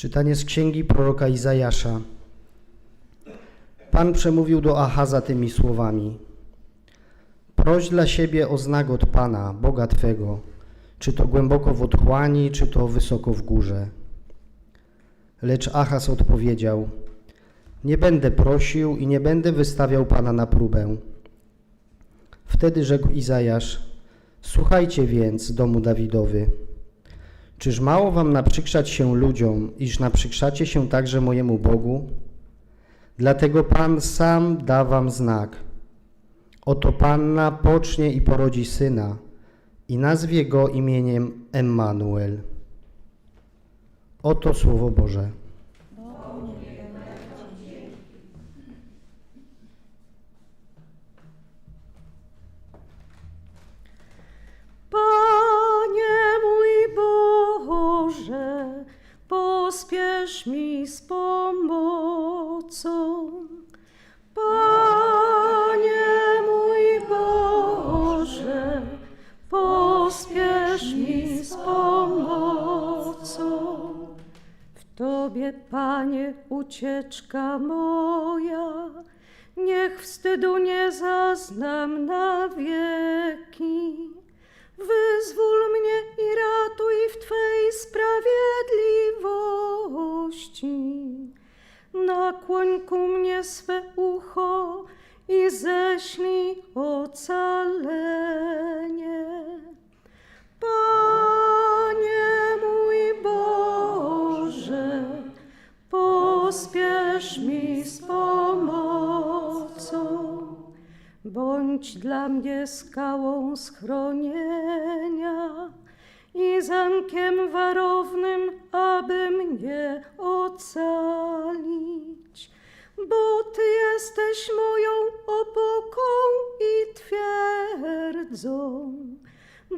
Czytanie z księgi proroka Izajasza. Pan przemówił do Achaza tymi słowami: Proś dla siebie o znak od Pana, Boga Twego, czy to głęboko w otchłani, czy to wysoko w górze. Lecz Achaz odpowiedział: Nie będę prosił i nie będę wystawiał Pana na próbę. Wtedy rzekł Izajasz: Słuchajcie więc, domu Dawidowy. Czyż mało wam naprzykrzać się ludziom, iż naprzykrzacie się także mojemu Bogu? Dlatego Pan sam da wam znak. Oto Panna pocznie i porodzi syna i nazwie go imieniem Emmanuel. Oto Słowo Boże. Ucieczka moja, niech wstydu nie zaznam na wieki. Wyzwól mnie i ratuj w Twej sprawiedliwości. Nakłoń ku mnie swe ucho i ześlij ocalenie. Bądź dla mnie skałą schronienia i zamkiem warownym, aby mnie ocalić. Bo Ty jesteś moją opoką i twierdzą.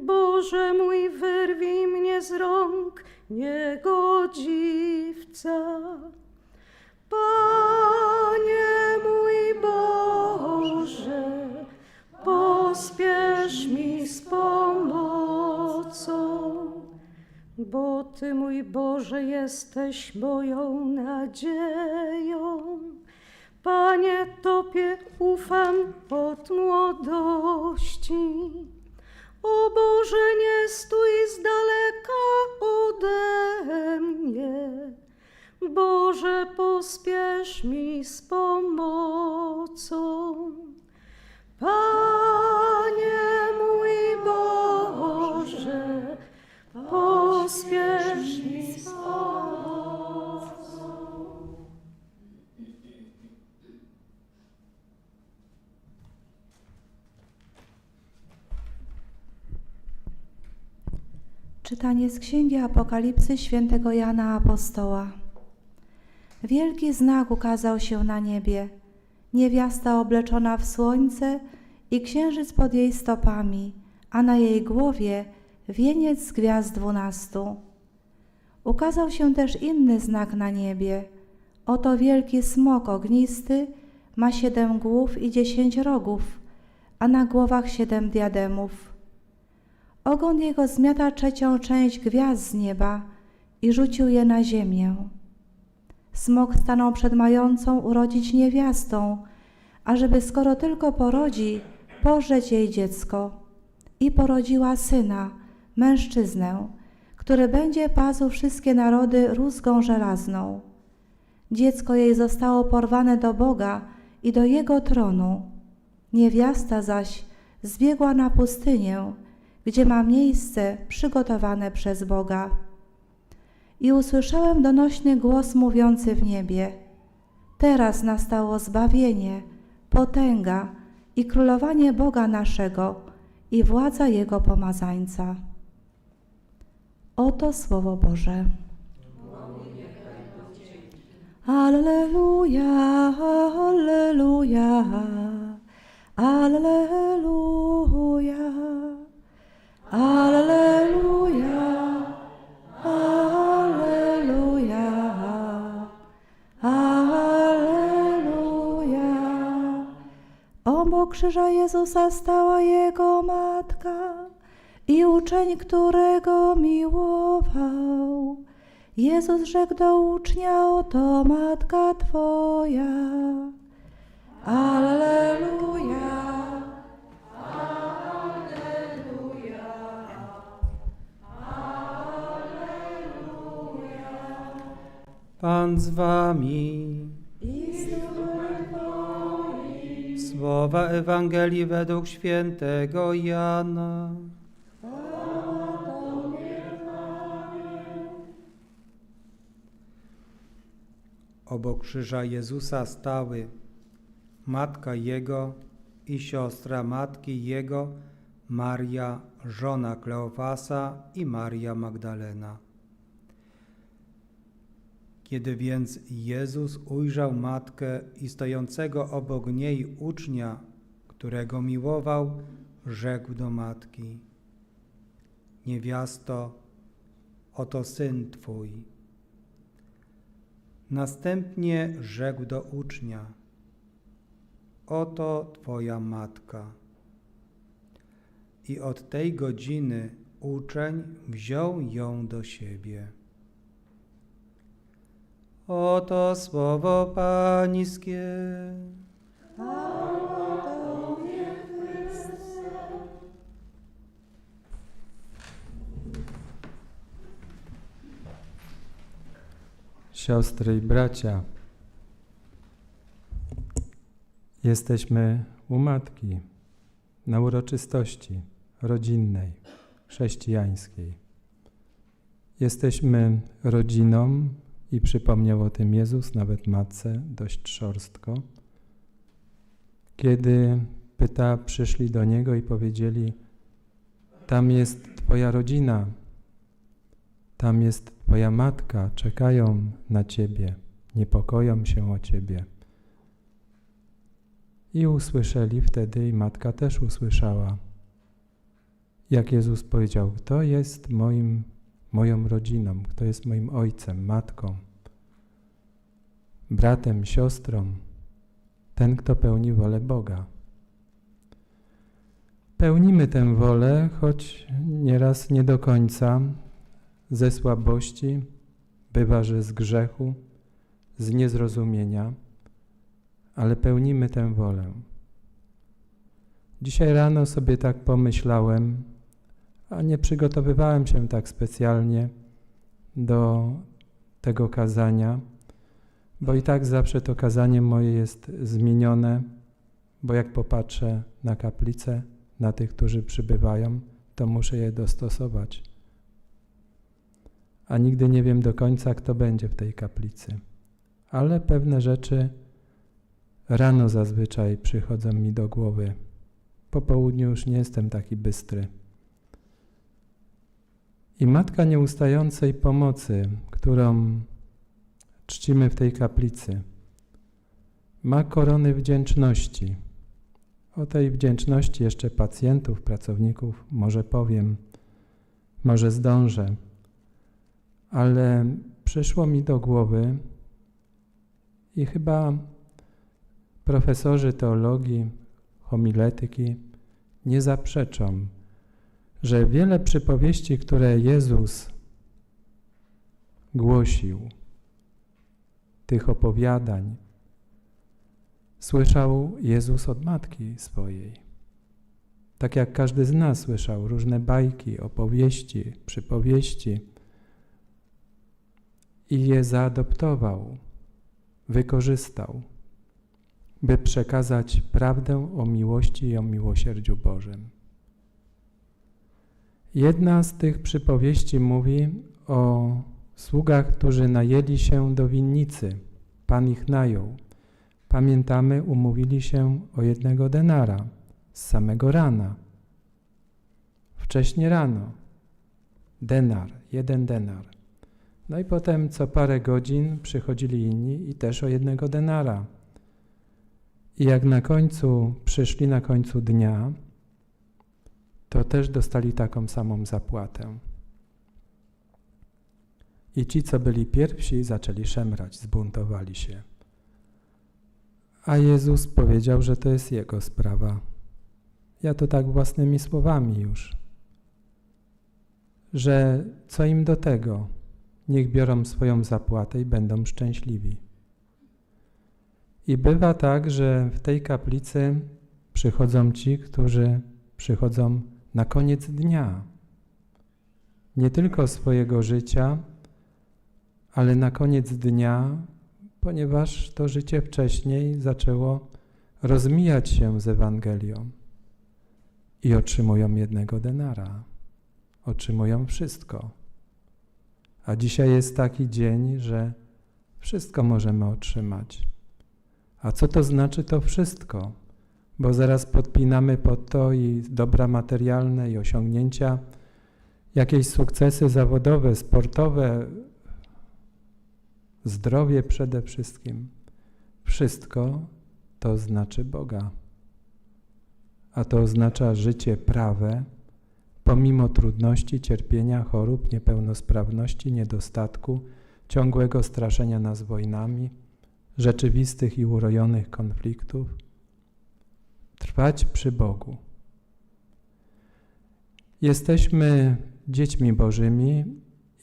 Boże mój, wyrwij mnie z rąk niegodziwca. Panie bo Ty, mój Boże, jesteś moją nadzieją. Panie, Tobie ufam od młodości. O Boże, nie stój z daleka ode mnie. Boże, pospiesz mi z pomocą. Panie mój Czytanie z Księgi Apokalipsy świętego Jana Apostoła. Wielki znak ukazał się na niebie. Niewiasta obleczona w słońce i księżyc pod jej stopami, a na jej głowie wieniec z gwiazd dwunastu. Ukazał się też inny znak na niebie. Oto wielki smok ognisty ma siedem głów i dziesięć rogów, a na głowach siedem diademów. Ogon jego zmiata trzecią część gwiazd z nieba i rzucił je na ziemię. Smok stanął przed mającą urodzić niewiastą, ażeby skoro tylko porodzi, pożreć jej dziecko. I porodziła syna, mężczyznę, który będzie pasł wszystkie narody rózgą żelazną. Dziecko jej zostało porwane do Boga i do Jego tronu. Niewiasta zaś zbiegła na pustynię, gdzie ma miejsce przygotowane przez Boga. I usłyszałem donośny głos mówiący w niebie: Teraz nastało zbawienie, potęga i królowanie Boga naszego i władza Jego pomazańca. Oto Słowo Boże. Alleluja, Alleluja, Alleluja. Alleluja, Alleluja, Alleluja. Obok krzyża Jezusa stała Jego matka i uczeń, którego miłował. Jezus rzekł do ucznia, oto matka Twoja. Alleluja. Pan z wami. Słowa Ewangelii według świętego Jana. Obok krzyża Jezusa stały matka Jego i siostra matki Jego, Maria, żona Kleofasa i Maria Magdalena. Kiedy więc Jezus ujrzał matkę i stojącego obok niej ucznia, którego miłował, rzekł do matki: Niewiasto, oto syn twój. Następnie rzekł do ucznia: Oto twoja matka. I od tej godziny uczeń wziął ją do siebie. Oto słowo Pańskie. Siostry i bracia, jesteśmy u matki na uroczystości rodzinnej, chrześcijańskiej. Jesteśmy rodziną i przypomniał o tym Jezus nawet matce dość szorstko, kiedy pyta, przyszli do Niego i powiedzieli, tam jest Twoja rodzina, tam jest Twoja matka, czekają na Ciebie, niepokoją się o Ciebie. I usłyszeli wtedy, i matka też usłyszała, jak Jezus powiedział, kto jest moim, moją rodziną, kto jest moim ojcem, matką, bratem, siostrą, ten, kto pełni wolę Boga. Pełnimy tę wolę, choć nieraz nie do końca, ze słabości, bywa, że z grzechu, z niezrozumienia, ale pełnimy tę wolę. Dzisiaj rano sobie tak pomyślałem, a nie przygotowywałem się tak specjalnie do tego kazania, bo i tak zawsze to kazanie moje jest zmienione, bo jak popatrzę na kaplicę, na tych, którzy przybywają, to muszę je dostosować a nigdy nie wiem do końca, kto będzie w tej kaplicy. Ale pewne rzeczy rano zazwyczaj przychodzą mi do głowy. Po południu już nie jestem taki bystry. I Matka Nieustającej Pomocy, którą czcimy w tej kaplicy, ma korony wdzięczności. O tej wdzięczności jeszcze pacjentów, pracowników może powiem, może zdążę ale przyszło mi do głowy i chyba profesorzy teologii, homiletyki nie zaprzeczą, że wiele przypowieści, które Jezus głosił, tych opowiadań, słyszał Jezus od matki swojej. Tak jak każdy z nas słyszał różne bajki, opowieści, przypowieści, i je zaadoptował, wykorzystał, by przekazać prawdę o miłości i o miłosierdziu Bożym. Jedna z tych przypowieści mówi o sługach, którzy najęli się do winnicy. Pan ich najął. Pamiętamy, umówili się o jednego denara z samego rana. Wcześnie rano. Denar, jeden denar. No i potem co parę godzin przychodzili inni i też o jednego denara. I jak na końcu przyszli na końcu dnia, to też dostali taką samą zapłatę. I ci, co byli pierwsi, zaczęli szemrać, zbuntowali się. A Jezus powiedział, że to jest Jego sprawa. Ja to tak własnymi słowami już, że co im do tego, niech biorą swoją zapłatę i będą szczęśliwi. I bywa tak, że w tej kaplicy przychodzą ci, którzy przychodzą na koniec dnia. Nie tylko swojego życia, ale na koniec dnia, ponieważ to życie wcześniej zaczęło rozmijać się z Ewangelią i otrzymują jednego denara. Otrzymują wszystko. A dzisiaj jest taki dzień, że wszystko możemy otrzymać. A co to znaczy to wszystko? Bo zaraz podpinamy pod to i dobra materialne, i osiągnięcia, jakieś sukcesy zawodowe, sportowe, zdrowie przede wszystkim. Wszystko to znaczy Boga. A to oznacza życie prawe, pomimo trudności, cierpienia, chorób, niepełnosprawności, niedostatku, ciągłego straszenia nas wojnami, rzeczywistych i urojonych konfliktów, trwać przy Bogu. Jesteśmy dziećmi Bożymi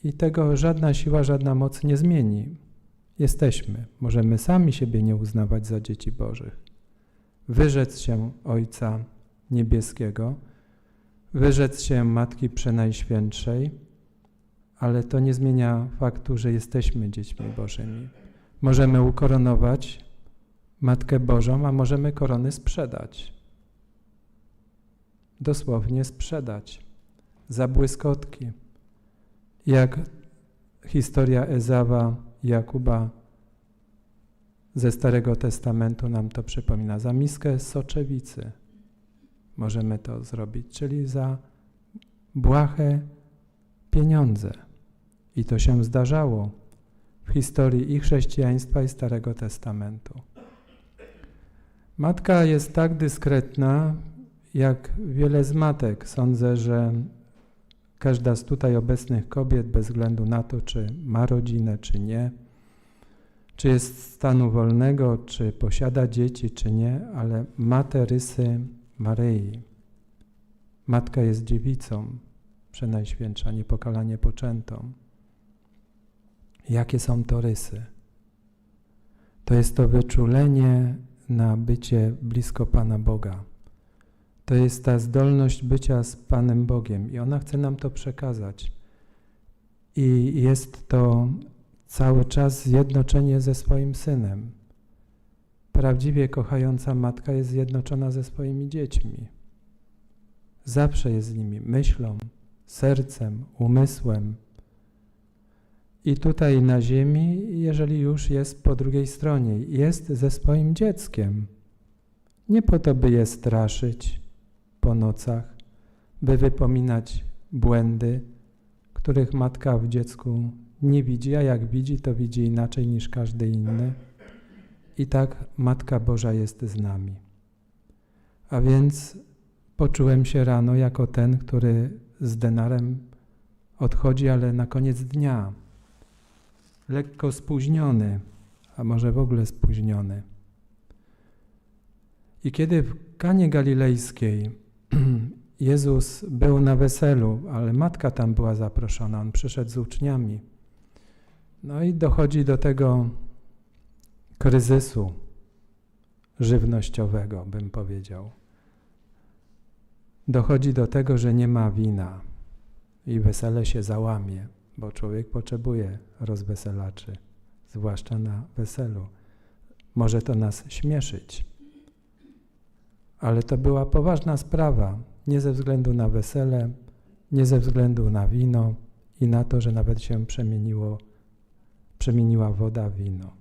i tego żadna siła, żadna moc nie zmieni. Jesteśmy. Możemy sami siebie nie uznawać za dzieci Bożych. Wyrzec się Ojca Niebieskiego, wyrzec się Matki Przenajświętszej, ale to nie zmienia faktu, że jesteśmy dziećmi Bożymi. Możemy ukoronować Matkę Bożą, a możemy korony sprzedać. Dosłownie sprzedać za błyskotki. Jak historia Ezawa Jakuba ze Starego Testamentu nam to przypomina. Za miskę soczewicy możemy to zrobić, czyli za błahe pieniądze. I to się zdarzało w historii i chrześcijaństwa, i Starego Testamentu. Matka jest tak dyskretna, jak wiele z matek. Sądzę, że każda z tutaj obecnych kobiet, bez względu na to, czy ma rodzinę, czy nie, czy jest stanu wolnego, czy posiada dzieci, czy nie, ale ma te rysy Maryi. Matka jest dziewicą, przenajświętsza, niepokalanie poczętą. Jakie są to rysy? To jest to wyczulenie na bycie blisko Pana Boga. To jest ta zdolność bycia z Panem Bogiem i ona chce nam to przekazać. I jest to cały czas zjednoczenie ze swoim synem. Prawdziwie kochająca matka jest zjednoczona ze swoimi dziećmi. Zawsze jest z nimi myślą, sercem, umysłem. I tutaj na ziemi, jeżeli już jest po drugiej stronie, jest ze swoim dzieckiem. Nie po to, by je straszyć po nocach, by wypominać błędy, których matka w dziecku nie widzi, a jak widzi, to widzi inaczej niż każdy inny. I tak Matka Boża jest z nami. A więc poczułem się rano jako ten, który z denarem odchodzi, ale na koniec dnia. Lekko spóźniony, a może w ogóle spóźniony. I kiedy w Kanie Galilejskiej Jezus był na weselu, ale matka tam była zaproszona, on przyszedł z uczniami. No i dochodzi do tego kryzysu żywnościowego, bym powiedział. Dochodzi do tego, że nie ma wina i wesele się załamie, bo człowiek potrzebuje rozweselaczy, zwłaszcza na weselu. Może to nas śmieszyć, ale to była poważna sprawa, nie ze względu na wesele, nie ze względu na wino i na to, że nawet się przemieniło, przemieniła woda w wino.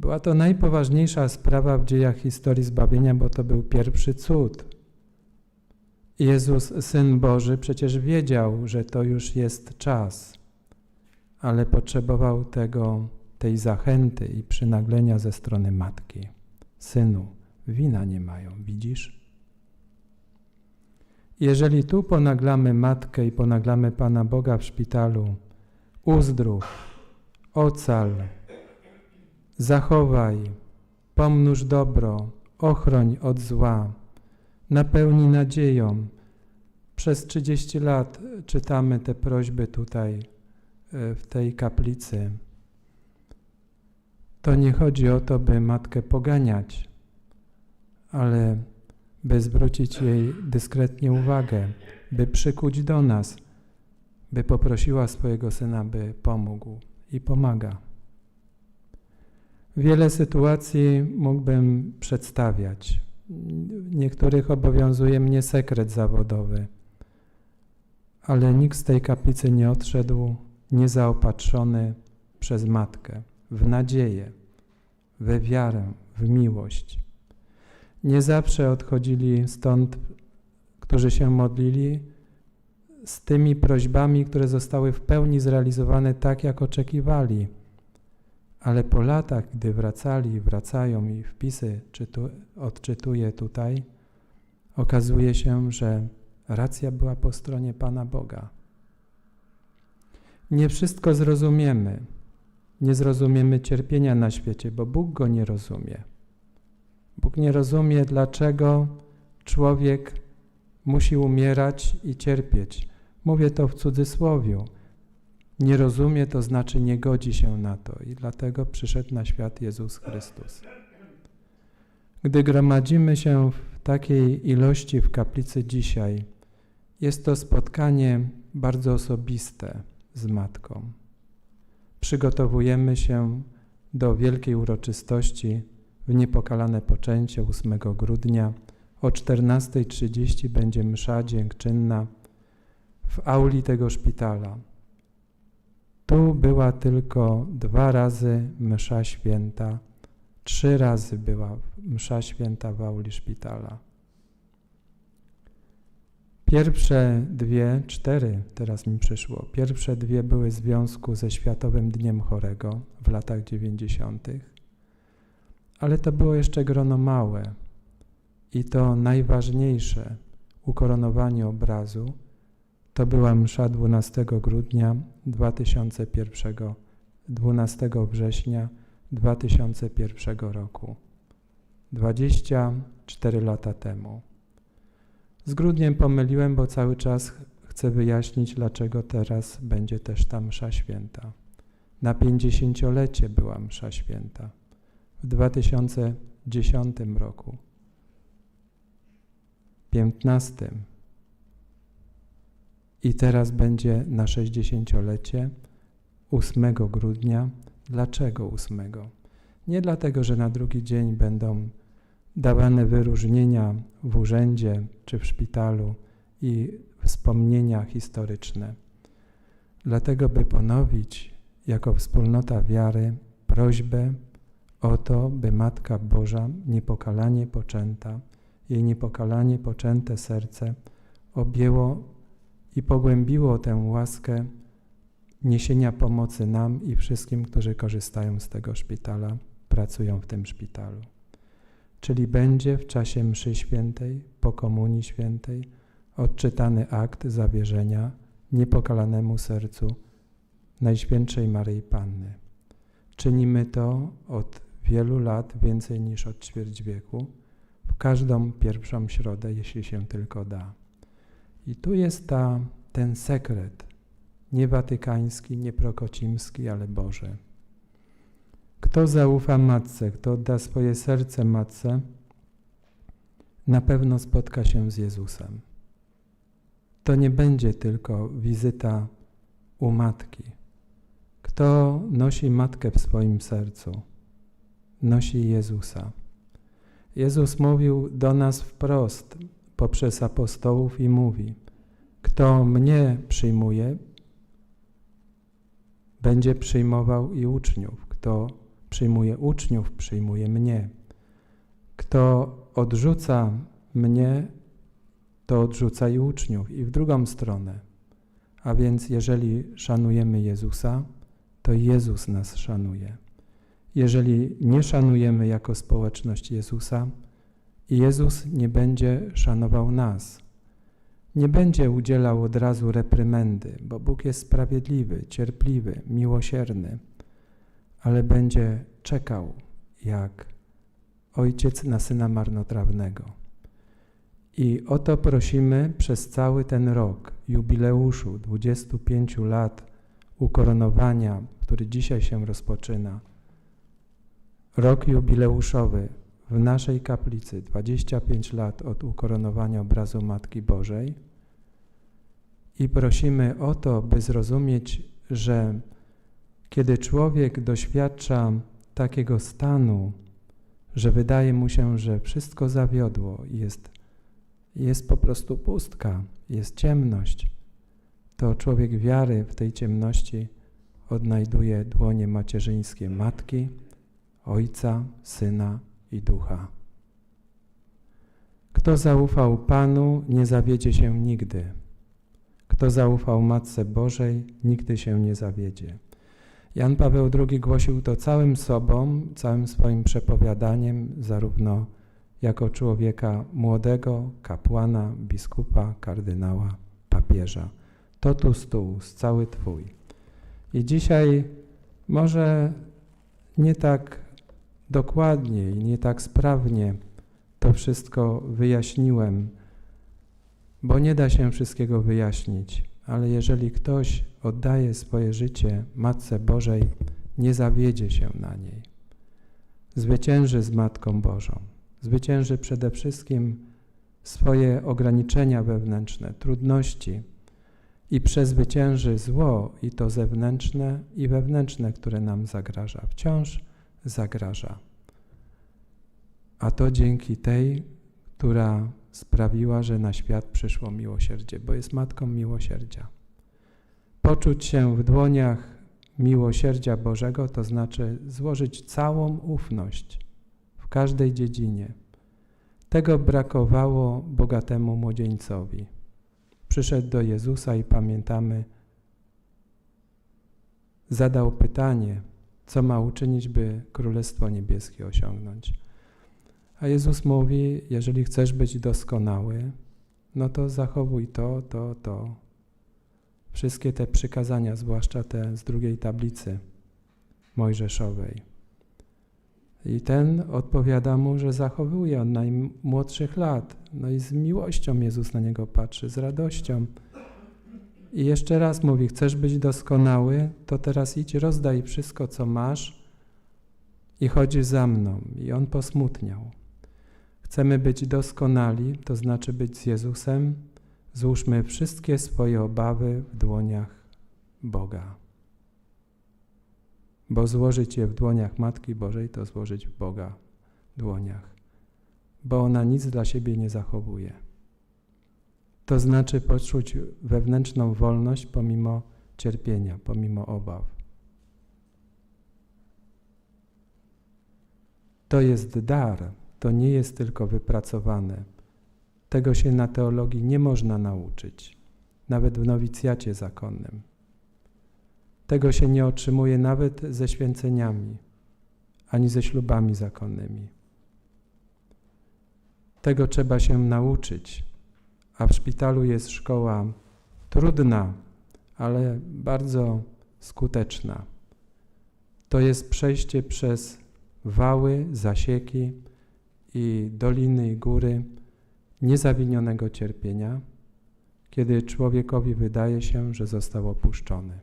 Była to najpoważniejsza sprawa w dziejach historii zbawienia, bo to był pierwszy cud. Jezus, Syn Boży, przecież wiedział, że to już jest czas, ale potrzebował tego, tej zachęty i przynaglenia ze strony matki. Synu, wina nie mają, widzisz? Jeżeli tu ponaglamy matkę i ponaglamy Pana Boga w szpitalu, uzdrów, ocal, zachowaj, pomnóż dobro, ochroń od zła, napełnij nadzieją. Przez 30 lat czytamy te prośby tutaj e, w tej kaplicy, to nie chodzi o to, by matkę poganiać, ale by zwrócić jej dyskretnie uwagę, by przykuć do nas, by poprosiła swojego syna, by pomógł i pomaga. Wiele sytuacji mógłbym przedstawiać. Niektórych obowiązuje mnie sekret zawodowy, ale nikt z tej kaplicy nie odszedł niezaopatrzony przez matkę w nadzieję, we wiarę, w miłość. Nie zawsze odchodzili stąd, którzy się modlili, z tymi prośbami, które zostały w pełni zrealizowane tak, jak oczekiwali. Ale po latach, gdy wracali, wracają i wpisy czytu, odczytuję tutaj, okazuje się, że racja była po stronie Pana Boga. Nie wszystko zrozumiemy. Nie zrozumiemy cierpienia na świecie, bo Bóg go nie rozumie. Bóg nie rozumie, dlaczego człowiek musi umierać i cierpieć. Mówię to w cudzysłowiu. Nie rozumie, to znaczy nie godzi się na to i dlatego przyszedł na świat Jezus Chrystus. Gdy gromadzimy się w takiej ilości w kaplicy dzisiaj, jest to spotkanie bardzo osobiste z Matką. Przygotowujemy się do wielkiej uroczystości w niepokalane poczęcie 8 grudnia. O 14.30 będzie msza dziękczynna w auli tego szpitala. Tu była tylko dwa razy msza święta, trzy razy była msza święta w auli szpitala. Pierwsze dwie, cztery teraz mi przyszło, pierwsze dwie były w związku ze Światowym Dniem Chorego w latach dziewięćdziesiątych, ale to było jeszcze grono małe i to najważniejsze, ukoronowanie obrazu, to była msza 12 grudnia 2001, 12 września 2001 roku, 24 lata temu. Z grudniem pomyliłem, bo cały czas chcę wyjaśnić, dlaczego teraz będzie też ta msza święta. Na 50-lecie była msza święta w 2010 roku, 15 i teraz będzie na 60-lecie 8 grudnia. Dlaczego 8? Nie dlatego, że na drugi dzień będą dawane wyróżnienia w urzędzie czy w szpitalu i wspomnienia historyczne. Dlatego, by ponowić jako wspólnota wiary prośbę o to, by Matka Boża niepokalanie poczęta, jej niepokalanie poczęte serce objęło i pogłębiło tę łaskę niesienia pomocy nam i wszystkim, którzy korzystają z tego szpitala, pracują w tym szpitalu. Czyli będzie w czasie mszy świętej, po komunii świętej, odczytany akt zawierzenia niepokalanemu sercu Najświętszej Maryi Panny. Czynimy to od wielu lat, więcej niż od ćwierć wieku, w każdą pierwszą środę, jeśli się tylko da. I tu jest ta, ten sekret, nie watykański, nie prokocimski, ale Boży. Kto zaufa Matce, kto odda swoje serce Matce, na pewno spotka się z Jezusem. To nie będzie tylko wizyta u Matki. Kto nosi Matkę w swoim sercu, nosi Jezusa. Jezus mówił do nas wprost poprzez apostołów i mówi: Kto mnie przyjmuje, będzie przyjmował i uczniów. Kto przyjmuje uczniów, przyjmuje mnie. Kto odrzuca mnie, to odrzuca i uczniów, i w drugą stronę. A więc, jeżeli szanujemy Jezusa, to Jezus nas szanuje. Jeżeli nie szanujemy jako społeczność Jezusa, Jezus nie będzie szanował nas. Nie będzie udzielał od razu reprymendy, bo Bóg jest sprawiedliwy, cierpliwy, miłosierny, ale będzie czekał jak ojciec na syna marnotrawnego. I o to prosimy przez cały ten rok jubileuszu 25 lat ukoronowania, który dzisiaj się rozpoczyna, rok jubileuszowy w naszej kaplicy 25 lat od ukoronowania obrazu Matki Bożej i prosimy o to, by zrozumieć, że kiedy człowiek doświadcza takiego stanu, że wydaje mu się, że wszystko zawiodło, jest, jest po prostu pustka, jest ciemność, to człowiek wiary w tej ciemności odnajduje dłonie macierzyńskie Matki, Ojca, Syna i Ducha. Kto zaufał Panu, nie zawiedzie się nigdy. Kto zaufał Matce Bożej, nigdy się nie zawiedzie. Jan Paweł II głosił to całym sobą, całym swoim przepowiadaniem, zarówno jako człowieka młodego, kapłana, biskupa, kardynała, papieża. Totus tuus, cały Twój. I dzisiaj może nie tak dokładnie i nie tak sprawnie to wszystko wyjaśniłem, bo nie da się wszystkiego wyjaśnić, ale jeżeli ktoś oddaje swoje życie Matce Bożej, nie zawiedzie się na niej. Zwycięży z Matką Bożą. Zwycięży przede wszystkim swoje ograniczenia wewnętrzne, trudności i przezwycięży zło i to zewnętrzne i wewnętrzne, które nam zagraża. Wciąż zagraża. A to dzięki tej, która sprawiła, że na świat przyszło miłosierdzie, bo jest matką miłosierdzia. Poczuć się w dłoniach miłosierdzia Bożego, to znaczy złożyć całą ufność w każdej dziedzinie. Tego brakowało bogatemu młodzieńcowi. Przyszedł do Jezusa i pamiętamy, zadał pytanie, co ma uczynić, by Królestwo Niebieskie osiągnąć. A Jezus mówi, jeżeli chcesz być doskonały, no to zachowuj to, to, to. Wszystkie te przykazania, zwłaszcza te z drugiej tablicy mojżeszowej. I ten odpowiada mu, że zachowuje od najmłodszych lat. No i z miłością Jezus na niego patrzy, z radością. I jeszcze raz mówi, chcesz być doskonały, to teraz idź, rozdaj wszystko, co masz i chodź za mną. I on posmutniał. Chcemy być doskonali, to znaczy być z Jezusem, złóżmy wszystkie swoje obawy w dłoniach Boga. Bo złożyć je w dłoniach Matki Bożej, to złożyć w Boga dłoniach. Bo ona nic dla siebie nie zachowuje. To znaczy poczuć wewnętrzną wolność pomimo cierpienia, pomimo obaw. To jest dar, to nie jest tylko wypracowane. Tego się na teologii nie można nauczyć, nawet w nowicjacie zakonnym. Tego się nie otrzymuje nawet ze święceniami, ani ze ślubami zakonnymi. Tego trzeba się nauczyć, a w szpitalu jest szkoła trudna, ale bardzo skuteczna. To jest przejście przez wały, zasieki i doliny i góry niezawinionego cierpienia, kiedy człowiekowi wydaje się, że został opuszczony.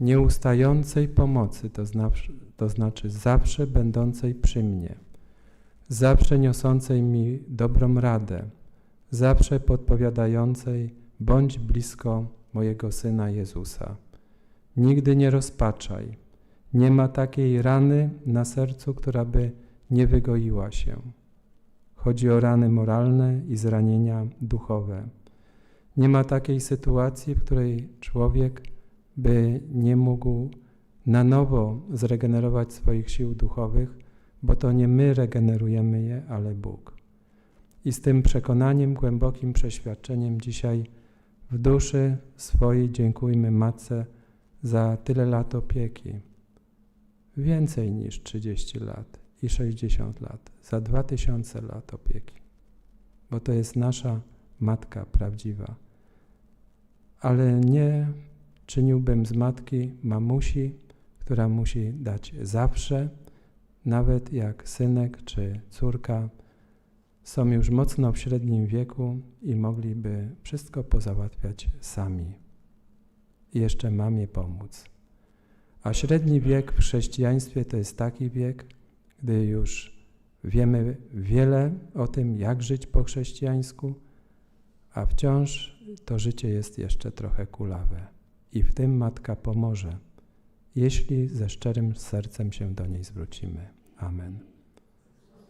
Nieustającej pomocy, to, znaczy, to znaczy zawsze będącej przy mnie, zawsze niosącej mi dobrą radę, zawsze podpowiadającej, bądź blisko mojego Syna Jezusa. Nigdy nie rozpaczaj. Nie ma takiej rany na sercu, która by nie wygoiła się. Chodzi o rany moralne i zranienia duchowe. Nie ma takiej sytuacji, w której człowiek by nie mógł na nowo zregenerować swoich sił duchowych, bo to nie my regenerujemy je, ale Bóg. I z tym przekonaniem, głębokim przeświadczeniem dzisiaj w duszy swojej dziękujmy Matce za tyle lat opieki. Więcej niż 30 lat i 60 lat, za 2000 lat opieki, bo to jest nasza Matka prawdziwa. Ale nie czyniłbym z matki mamusi, która musi dać zawsze, nawet jak synek czy córka są już mocno w średnim wieku i mogliby wszystko pozałatwiać sami. i jeszcze mamie pomóc. A średni wiek w chrześcijaństwie to jest taki wiek, gdy już wiemy wiele o tym, jak żyć po chrześcijańsku, a wciąż to życie jest jeszcze trochę kulawe. I w tym matka pomoże, jeśli ze szczerym sercem się do niej zwrócimy. Amen.